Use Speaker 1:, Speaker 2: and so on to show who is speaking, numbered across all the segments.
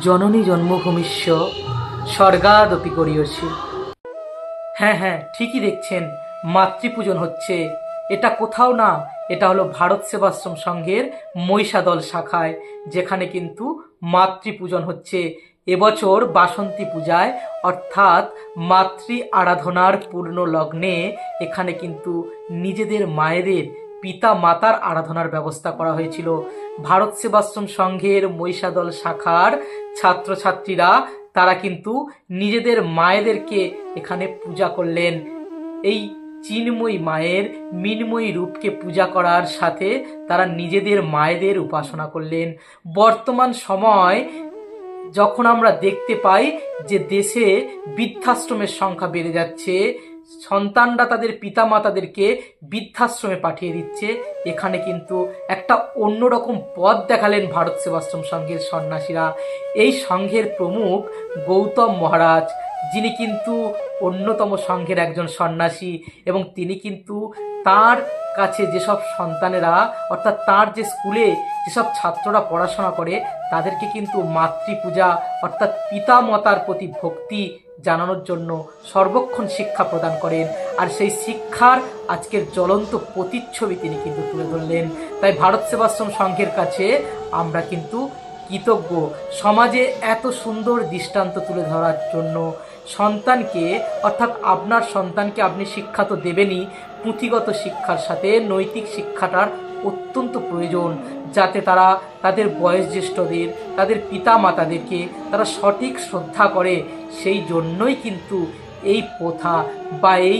Speaker 1: জননী জন্মভূমিষ্য, স্বর্গাদপি করিয়সী। হ্যাঁ হ্যাঁ ঠিকই দেখছেন, মাতৃপূজন হচ্ছে। এটা কোথাও না, এটা হলো ভারত সেবাশ্রম সংঘের মহিষাদল শাখায়, যেখানে কিন্তু মাতৃপূজন হচ্ছে। এবছর বাসন্তী পূজায়, অর্থাৎ মাতৃ আরাধনার পূর্ণ লগ্নে এখানে কিন্তু নিজেদের, মায়েদের পিতা মাতার আরাধনার ব্যবস্থা করা হয়েছিল। ভারত সেবাশ্রম সংঘের মহিষাদল শাখার ছাত্রছাত্রীরা, তারা কিন্তু নিজেদের মায়েদেরকে এখানে পূজা করলেন। এই চিন্ময়ী মায়ের মিনময়ী রূপকে পূজা করার সাথে তারা নিজেদের মায়েদের উপাসনা করলেন। বর্তমান সময় যখন আমরা দেখতে পাই যে দেশে বৃদ্ধাশ্রমের সংখ্যা বেড়ে যাচ্ছে সন্তানরা তাদের পিতা মাতাদেরকে বৃদ্ধাশ্রমে পাঠিয়ে দিচ্ছে। এখানে কিন্তু একটা অন্যরকম পথ দেখালেন ভারত সেবাশ্রম সংঘের সন্ন্যাসীরা। এই সংঘের প্রমুখ গৌতম মহারাজ, যিনি কিন্তু অন্যতম সংঘের একজন সন্ন্যাসী এবং তিনি কিন্তু তার কাছে যেসব সন্তানেরা, অর্থাৎ তার যে স্কুলে যেসব ছাত্ররা পড়াশোনা করে, তাদেরকে কিন্তু মাতৃপূজা, অর্থাৎ পিতা মাতার প্রতি ভক্তি জানানোর জন্য সর্বক্ষণ শিক্ষা প্রদান করেন। আর সেই শিক্ষার আজকের জ্বলন্ত প্রতিচ্ছবি তিনি কিন্তু তুলে ধরলেন। তাই ভারত সেবাশ্রম সংঘের কাছে আমরা কিন্তু কৃতজ্ঞ। সমাজে এত সুন্দর দৃষ্টান্ত তুলে ধরার জন্য সন্তানকে, অর্থাৎ আপনার সন্তানকে আপনি শিক্ষা তো দেবেনই, পুঁথিগত শিক্ষার সাথে নৈতিক শিক্ষাটার অত্যন্ত প্রয়োজন, যাতে তারা তাদের বয়োজ্যেষ্ঠদের, তাদের পিতা মাতাদেরকে তারা সঠিক শ্রদ্ধা করে। সেই জন্যই কিন্তু এই প্রথা বা এই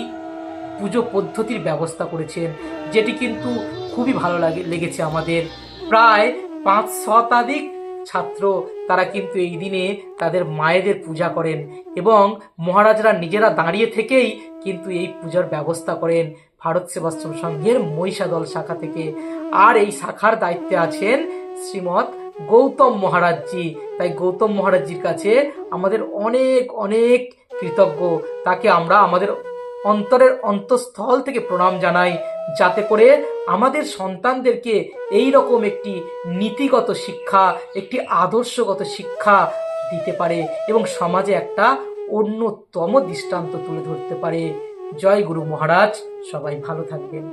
Speaker 1: পুজো পদ্ধতির ব্যবস্থা করেছেন, যেটি কিন্তু খুবই ভালো লাগে, লেগেছে আমাদের। প্রায় পাঁচ শতাধিক ছাত্র, তারা কিন্তু এই দিনে তাদের মায়েদের পূজা করেন এবং মহারাজরা নিজেরা দাঁড়িয়ে থেকেই কিন্তু এই পূজার ব্যবস্থা করেন ভারত সেবাশ্রম সংঘের মহিষাদল শাখা থেকে। আর এই শাখার দায়িত্বে আছেন শ্রীমৎ গৌতম মহারাজজি। তাই গৌতম মহারাজজির কাছে আমাদের অনেক অনেক কৃতজ্ঞ। তাকে আমরা আমাদের অন্তরের অন্তঃস্থল থেকে প্রণাম জানাই। যাতে করে আমাদের সন্তানদেরকে এই রকম একটি নীতিগত শিক্ষা, একটি আদর্শগত শিক্ষা দিতে পারে এবং সমাজে একটা অন্যতম দৃষ্টান্ত তুলে ধরতে পারে। জয় গুরু মহারাজ, সবাই ভালো থাকবেন।